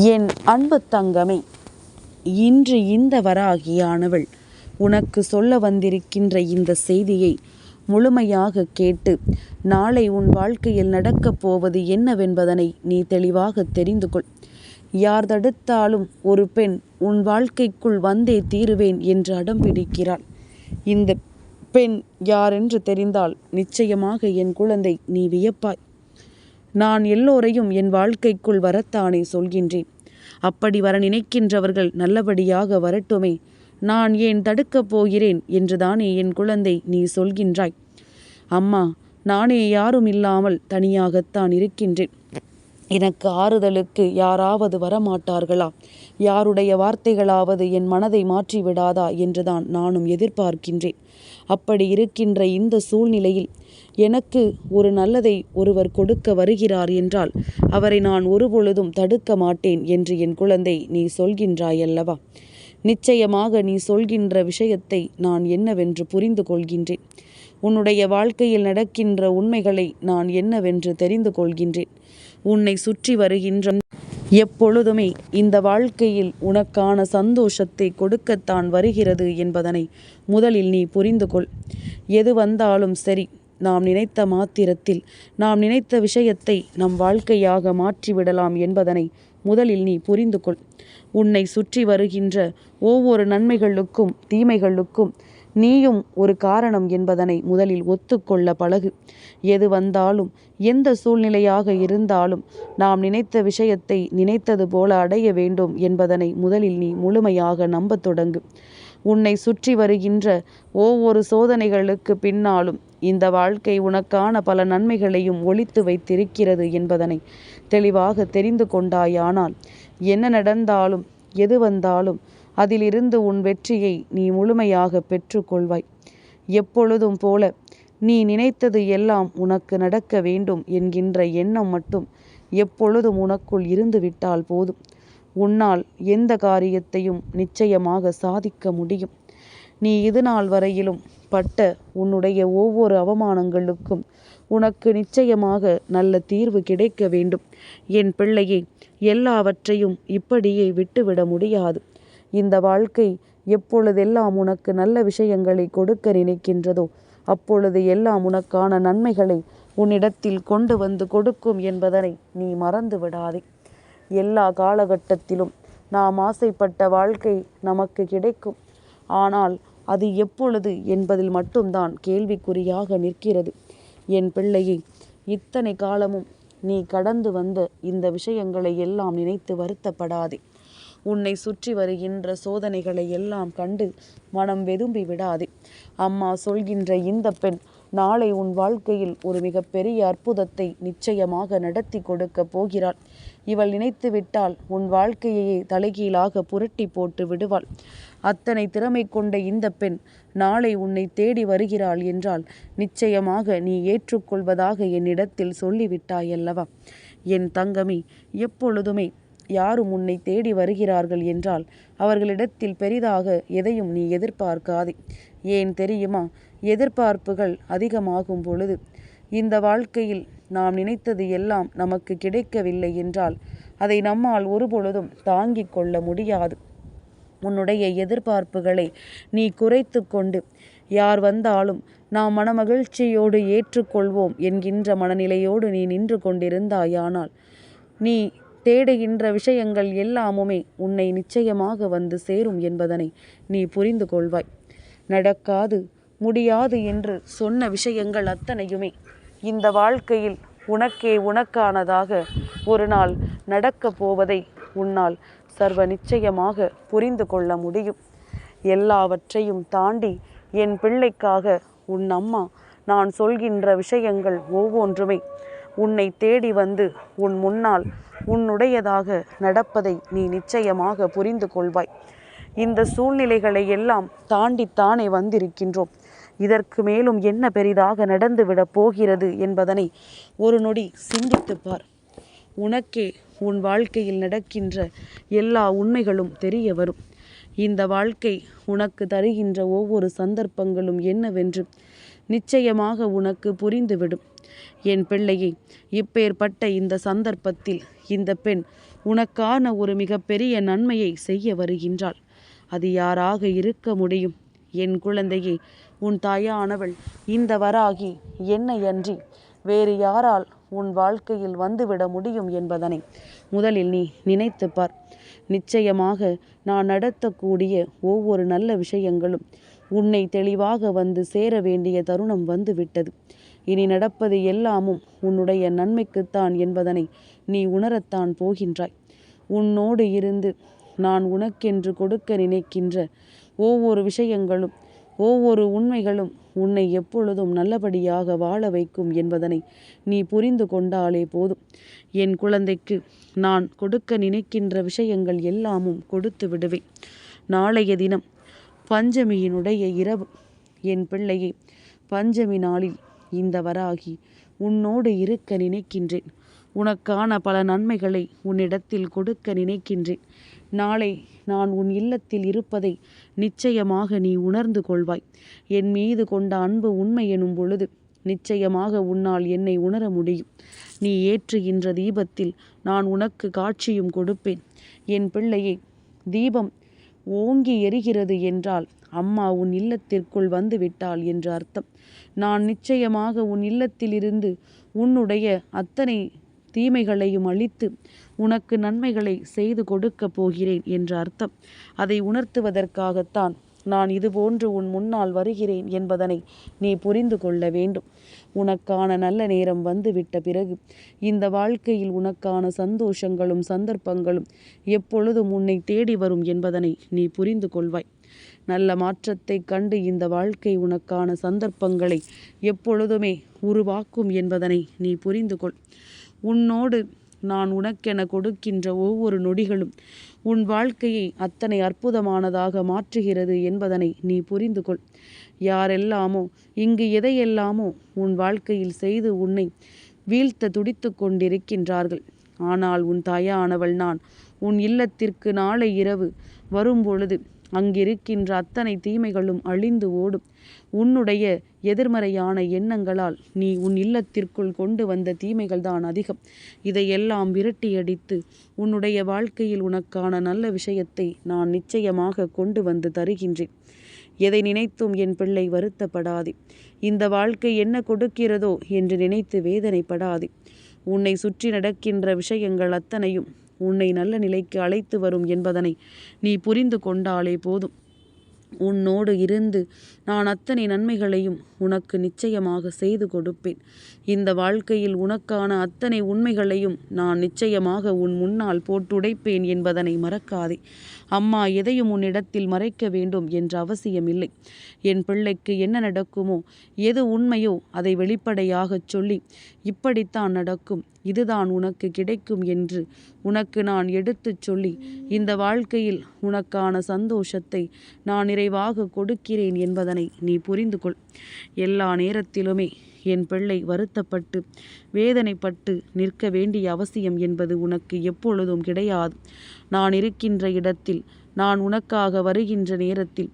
என் அன்பு தங்கமே இன்று இந்த வராகியானவள் உனக்கு சொல்ல வந்திருக்கின்ற இந்த செய்தியை முழுமையாக கேட்டு நாளை உன் வாழ்க்கையில் நடக்கப் போவது என்னவென்பதனை நீ தெளிவாக தெரிந்து கொள் யார் தடுத்தாலும் ஒரு பெண் உன் வாழ்க்கைக்குள் வந்தே தீருவேன் என்று அடம் பிடிக்கிறாள். இந்த பெண் யாரென்று தெரிந்தால் நிச்சயமாக என் குழந்தை நீ வியப்பாய். நான் எல்லோரையும் என் வாழ்க்கைக்குள் வரத்தானே சொல்கின்றேன். அப்படி வர நினைக்கின்றவர்கள் நல்லபடியாக வரட்டுமே. நான் ஏன் தடுக்கப் போகிறேன் என்றுதானே என் குழந்தை நீ சொல்கின்றாய். அம்மா நானே யாரும் இல்லாமல் தனியாகத்தான் இருக்கின்றேன். எனக்கு ஆறுதலுக்கு யாராவது வரமாட்டார்களா? யாருடைய வார்த்தைகளாவது என் மனதை மாற்றிவிடாதா? என்றுதான் நானும் எதிர்பார்க்கின்றேன். அப்படி இருக்கின்ற இந்த சூழ்நிலையில் எனக்கு ஒரு நல்லதை ஒருவர் கொடுக்க வருகிறார் என்றால் அவரை நான் ஒருபொழுதும் தடுக்க மாட்டேன் என்று என் குழந்தை நீ சொல்கின்றாயல்லவா? நிச்சயமாக நீ சொல்கின்ற விஷயத்தை நான் என்னவென்று புரிந்து கொள்கின்றேன். உன்னுடைய வாழ்க்கையில் நடக்கின்ற உண்மைகளை நான் என்னவென்று தெரிந்து கொள்கின்றேன். உன்னை சுற்றி வருகின்ற எப்பொழுதுமே இந்த வாழ்க்கையில் உனக்கான சந்தோஷத்தை கொடுக்கத்தான் வருகிறது என்பதனை முதலில் நீ புரிந்து கொள் எது வந்தாலும் சரி நாம் நினைத்த மாத்திரத்தில் நாம் நினைத்த விஷயத்தை நம் வாழ்க்கையாக மாற்றிவிடலாம் என்பதனை முதலில் நீ புரிந்து கொள் உன்னை சுற்றி வருகின்ற ஒவ்வொரு நன்மைகளுக்கும் தீமைகளுக்கும் நீயும் ஒரு காரணம் என்பதனை முதலில் ஒத்துக்கொள்ள பழகு. எது வந்தாலும் எந்த சூழ்நிலையாக இருந்தாலும் நாம் நினைத்த விஷயத்தை நினைத்தது போல அடைய வேண்டும் என்பதனை முதலில் நீ முழுமையாக நம்பத் தொடங்கு. உன்னை சுற்றி வருகின்ற ஒவ்வொரு சோதனைகளுக்கு பின்னாலும் இந்த வாழ்க்கை உனக்கான பல நன்மைகளையும் ஒழித்து வைத்திருக்கிறது என்பதனை தெளிவாக தெரிந்து கொண்டாயானால் என்ன நடந்தாலும் எது வந்தாலும் அதிலிருந்து உன் வெற்றியை நீ முழுமையாக பெற்றுக்கொள்வாய். எப்பொழுதும் போல நீ நினைத்தது எல்லாம் உனக்கு நடக்க வேண்டும் என்கின்ற எண்ணம் மட்டும் எப்பொழுதும் உனக்குள் இருந்து விட்டால் போதும். உன்னால் எந்த காரியத்தையும் நிச்சயமாக சாதிக்க முடியும். நீ இதுநாள் வரையிலும் பட்ட உன்னுடைய ஒவ்வொரு அவமானங்களுக்கும் உனக்கு நிச்சயமாக நல்ல தீர்வு கிடைக்க வேண்டும். என் பிள்ளையே எல்லாவற்றையும் இப்படியே விட்டுவிட முடியாது. இந்த வாழ்க்கை எப்பொழுதெல்லாம் உனக்கு நல்ல விஷயங்களை கொடுக்க நினைக்கின்றதோ அப்பொழுது எல்லாம் உனக்கான நன்மைகளை உன்னிடத்தில் கொண்டு வந்து கொடுக்கும் என்பதனை நீ மறந்து விடாதே. எல்லா காலகட்டத்திலும் நாம் ஆசைப்பட்ட வாழ்க்கை நமக்கு கிடைக்கும். ஆனால் அது எப்பொழுது என்பதில் மட்டும்தான் கேள்விக்குறியாக நிற்கிறது. என் பிள்ளையை இத்தனை காலமும் நீ கடந்து வந்த இந்த விஷயங்களை எல்லாம் நினைத்து வருத்தப்படாதே. உன்னை சுற்றி வருகின்ற சோதனைகளை எல்லாம் கண்டு மனம் வெதும்பி விடாதே. அம்மா சொல்கின்ற இந்த பெண் நாளை உன் வாழ்க்கையில் ஒரு மிகப்பெரிய அற்புதத்தை நிச்சயமாக நடத்தி கொடுக்க போகிறாள். இவள் நினைத்து விட்டால் உன் வாழ்க்கையையே தலைகீழாக புரட்டி போட்டு விடுவாள். அத்தனை திறமை கொண்ட இந்த பெண் நாளை உன்னை தேடி வருகிறாள் என்றால் நிச்சயமாக நீ ஏற்றுக்கொள்வதாக என்னிடத்தில் சொல்லிவிட்டாயல்லவா? என் தங்கமி எப்பொழுதுமே யாரும் உன்னை தேடி வருகிறார்கள் என்றால் அவர்களிடத்தில் பெரிதாக எதையும் நீ எதிர்பார்க்காதே. ஏன் தெரியுமா? எதிர்பார்ப்புகள் அதிகமாகும் பொழுது இந்த வாழ்க்கையில் நாம் நினைத்தது எல்லாம் நமக்கு கிடைக்கவில்லை என்றால் அதை நம்மால் ஒருபொழுதும் தாங்கிக் கொள்ள முடியாது. உன்னுடைய எதிர்பார்ப்புகளை நீ குறைத்து கொண்டு யார் வந்தாலும் நாம் மனமகிழ்ச்சியோடு ஏற்றுக்கொள்வோம் என்கின்ற மனநிலையோடு நீ நின்று கொண்டிருந்தாயானால் நீ தேடுகின்ற விஷயங்கள் எல்லாமுமே உன்னை நிச்சயமாக வந்து சேரும் என்பதனை நீ புரிந்து கொள்வாய். நடக்காது முடியாது என்று சொன்ன விஷயங்கள் அத்தனையுமே இந்த வாழ்க்கையில் உனக்கே உனக்கானதாக ஒரு நாள் நடக்கப் போவதை உன்னால் சர்வ நிச்சயமாக புரிந்து கொள்ள முடியும். எல்லாவற்றையும் தாண்டி என் பிள்ளைக்காக உன் அம்மா நான் சொல்கின்ற விஷயங்கள் ஒவ்வொன்றுமே உன்னை தேடி வந்து உன் முன்னால் உன்னுடையதாக நடப்பதை நீ நிச்சயமாக புரிந்து கொள்வாய். இந்த சூழ்நிலைகளை எல்லாம் தாண்டித்தானே வந்திருக்கின்றோம். இதற்கு மேலும் என்ன பெரிதாக நடந்துவிடப் போகிறது என்பதனை ஒரு நொடி சிந்தித்துப் பார். உனக்கே உன் வாழ்க்கையில் நடக்கின்ற எல்லா உண்மைகளும் தெரிய வரும். இந்த வாழ்க்கை உனக்கு தருகின்ற ஒவ்வொரு சந்தர்ப்பங்களும் என்னவென்று நிச்சயமாக உனக்கு புரிந்துவிடும். என் பிள்ளையை இப்பேற்பட்ட இந்த சந்தர்ப்பத்தில் இந்த பெண் உனக்கான ஒரு மிகப்பெரிய நன்மையை செய்ய வருகின்றாள். அது யாராக இருக்க முடியும்? என் குழந்தையே உன் தாயானவள் இந்த வராகி என்னை அன்றி வேறு யாரால் உன் வாழ்க்கையில் வந்துவிட முடியும் என்பதனை முதலில் நீ நினைத்துப்பார் நிச்சயமாக நான் நடத்தக்கூடிய ஒவ்வொரு நல்ல விஷயங்களும் உன்னை தெளிவாக வந்து சேர வேண்டிய தருணம் வந்துவிட்டது. இனி நடப்பது எல்லாமும் உன்னுடைய நன்மைக்குத்தான் என்பதனை நீ உணரத்தான் போகின்றாய். உன்னோடு இருந்து நான் உனக்கென்று கொடுக்க நினைக்கின்ற ஒவ்வொரு விஷயங்களும் ஒவ்வொரு உண்மைகளும் உன்னை எப்பொழுதும் நல்லபடியாக வாழ வைக்கும் என்பதனை நீ புரிந்து கொண்டாலே போதும். என் குழந்தைக்கு நான் கொடுக்க நினைக்கின்ற விஷயங்கள் எல்லாமும் கொடுத்து விடுவேன். நாளைய தினம் பஞ்சமியினுடைய இரவு. என் பிள்ளையை பஞ்சமி நாளில் இந்த வராகி உன்னோடு இருக்க நினைக்கின்றேன். உனக்கான பல நன்மைகளை உன்னிடத்தில் கொடுக்க நினைக்கின்றேன். நாளை நான் உன் இல்லத்தில் இருப்பதை நிச்சயமாக நீ உணர்ந்து கொள்வாய். என் மீது கொண்ட அன்பு உண்மை எனும் பொழுது நிச்சயமாக உன்னால் என்னை உணர முடியும். நீ ஏற்றுகின்ற தீபத்தில் நான் உனக்கு காட்சியும் கொடுப்பேன். என் பிள்ளையே தீபம் ஓங்கி எரிகிறது என்றால் அம்மா உன் இல்லத்திற்குள் வந்து விட்டாள் என்று அர்த்தம். நான் நிச்சயமாக உன் இல்லத்திலிருந்து உன்னுடைய அத்தனை தீமைகளையும் அழித்து உனக்கு நன்மைகளை செய்து கொடுக்கப் போகிறேன் என்ற அர்த்தம். அதை உணர்த்துவதற்காகத்தான் நான் இதுபோன்று உன் முன்னால் வருகிறேன் என்பதனை நீ புரிந்து கொள்ள வேண்டும். உனக்கான நல்ல நேரம் வந்துவிட்ட பிறகு இந்த வாழ்க்கையில் உனக்கான சந்தோஷங்களும் சந்தர்ப்பங்களும் எப்பொழுதும் உன்னை தேடி வரும் என்பதனை நீ புரிந்து கொள்வாய். நல்ல மாற்றத்தை கண்டு இந்த வாழ்க்கை உனக்கான சந்தர்ப்பங்களை எப்பொழுதுமே உருவாக்கும் என்பதனை நீ புரிந்து கொள். உன்னோடு நான் உனக்கென கொடுக்கின்ற ஒவ்வொரு நொடிகளும் உன் வாழ்க்கையை அத்தனை அற்புதமானதாக மாற்றுகிறது என்பதனை நீ புரிந்து கொள் யாரெல்லாமோ இங்கு எதையெல்லாமோ உன் வாழ்க்கையில் செய்து உன்னை வீழ்த்த துடித்து கொண்டிருக்கின்றார்கள். ஆனால் உன் தாயானவள் நான் உன் இல்லத்திற்கு நாளை இரவு வரும்பொழுது அங்கிருக்கின்ற அத்தனை தீமைகளும் அழிந்து ஓடும். உன்னுடைய எதிர்மறையான எண்ணங்களால் நீ உன் இல்லத்திற்குள் கொண்டு வந்த தீமைகள் தான் அதிகம். இதையெல்லாம் விரட்டியடித்து உன்னுடைய வாழ்க்கையில் உனக்கான நல்ல விஷயத்தை நான் நிச்சயமாக கொண்டு வந்து தருகின்றேன். எதை நினைத்தும் என் பிள்ளை வருத்தப்படாதே. இந்த வாழ்க்கை என்ன கொடுக்கிறதோ என்று நினைத்து வேதனைப்படாதே. உன்னை சுற்றி நடக்கின்ற விஷயங்கள் அத்தனையும் உன்னை நல்ல நிலைக்கு அழைத்து வரும் என்பதனை நீ புரிந்து கொண்டாலே போதும். உன்னோடு இருந்து நான் அத்தனை நன்மைகளையும் உனக்கு நிச்சயமாக செய்து கொடுப்பேன். இந்த வாழ்க்கையில் உனக்கான அத்தனை உண்மைகளையும் நான் நிச்சயமாக உன் முன்னால் போட்டுடைப்பேன் என்பதனை மறக்காதே. அம்மா எதையும் உன்னிடத்தில் மறைக்க வேண்டும் என்ற அவசியமில்லை. என் பிள்ளைக்கு என்ன நடக்குமோ எது உண்மையோ அதை வெளிப்படையாகச் சொல்லி இப்படித்தான் நடக்கும். இதுதான் உனக்கு கிடைக்கும் என்று உனக்கு நான் எடுத்துச் சொல்லி இந்த வாழ்க்கையில் உனக்கான சந்தோஷத்தை நான் நிறைவாக கொடுக்கிறேன் என்பதனை நீ புரிந்து கொள் எல்லா நேரத்திலுமே என் பிள்ளை வருத்தப்பட்டு வேதனைப்பட்டு நிற்க வேண்டிய அவசியம் என்பது உனக்கு எப்பொழுதும் கிடையாது. நான் இருக்கின்ற இடத்தில் நான் உனக்காக வருகின்ற நேரத்தில்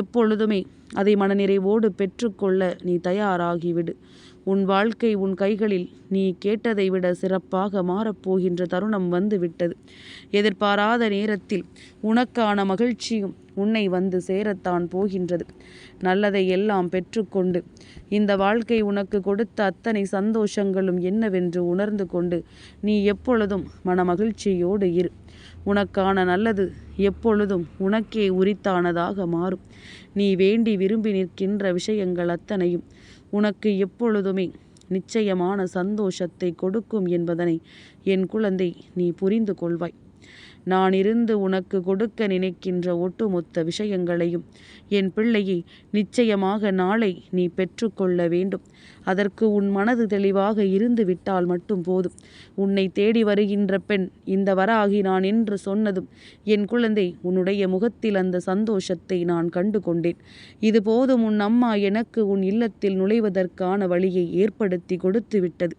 எப்பொழுதுமே அதை மனநிறைவோடு பெற்றுக்கொள்ள நீ தயாராகிவிடு. உன் வாழ்க்கை உன் கைகளில் நீ கேட்டதை விட சிறப்பாக மாறப்போகின்ற தருணம் வந்து விட்டது எதிர்பாராத நேரத்தில் உனக்கான மகிழ்ச்சியும் உன்னை வந்து சேரத்தான் போகின்றது. நல்லதை எல்லாம் பெற்றுக்கொண்டு இந்த வாழ்க்கை உனக்கு கொடுத்த அத்தனை சந்தோஷங்களும் என்னவென்று உணர்ந்து கொண்டு நீ எப்பொழுதும் மனமகிழ்ச்சியோடு இரு. உனக்கான நல்லது எப்பொழுதும் உனக்கே உரித்தானதாக மாறும். நீ வேண்டி விரும்பி நிற்கின்ற விஷயங்கள் அத்தனையும் உனக்கு எப்பொழுதுமே நிச்சயமான சந்தோஷத்தை கொடுக்கும் என்பதனை என் குழந்தை நீ புரிந்து கொள்வாய். நான் இருந்து உனக்கு கொடுக்க நினைக்கின்ற ஒட்டுமொத்த விஷயங்களையும் என் பிள்ளையை நிச்சயமாக நாளை நீ பெற்றுக்கொள்ள வேண்டும். அதற்கு உன் மனது தெளிவாக இருந்து விட்டால் மட்டும் போதும். உன்னை தேடி வருகின்ற பெண் இந்த வராகி நான் என்று சொன்னதும் என் குழந்தை உன்னுடைய முகத்தில் அந்த சந்தோஷத்தை நான் கண்டு கொண்டேன் இது போதும் உன் அம்மா எனக்கு உன் இல்லத்தில் நுழைவதற்கான வழியை ஏற்படுத்தி கொடுத்து விட்டது.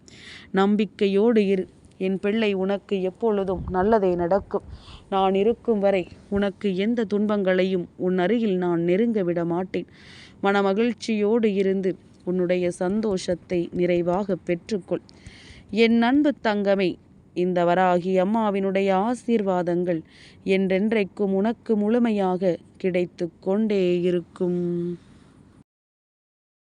நம்பிக்கையோடு இரு. என் பிள்ளை உனக்கு எப்பொழுதும் நல்லதே நடக்கும். நான் இருக்கும் வரை உனக்கு எந்த துன்பங்களையும் உன் அருகில் நான் நெருங்க விட மாட்டேன் மனமகிழ்ச்சியோடு இருந்து உன்னுடைய சந்தோஷத்தை நிறைவாக பெற்றுக்கொள். என் அன்பு தங்கமே இந்த வராகி அம்மாவினுடைய ஆசீர்வாதங்கள் என்றென்றைக்கும் உனக்கு முழுமையாக கிடைத்து கொண்டே இருக்கும்.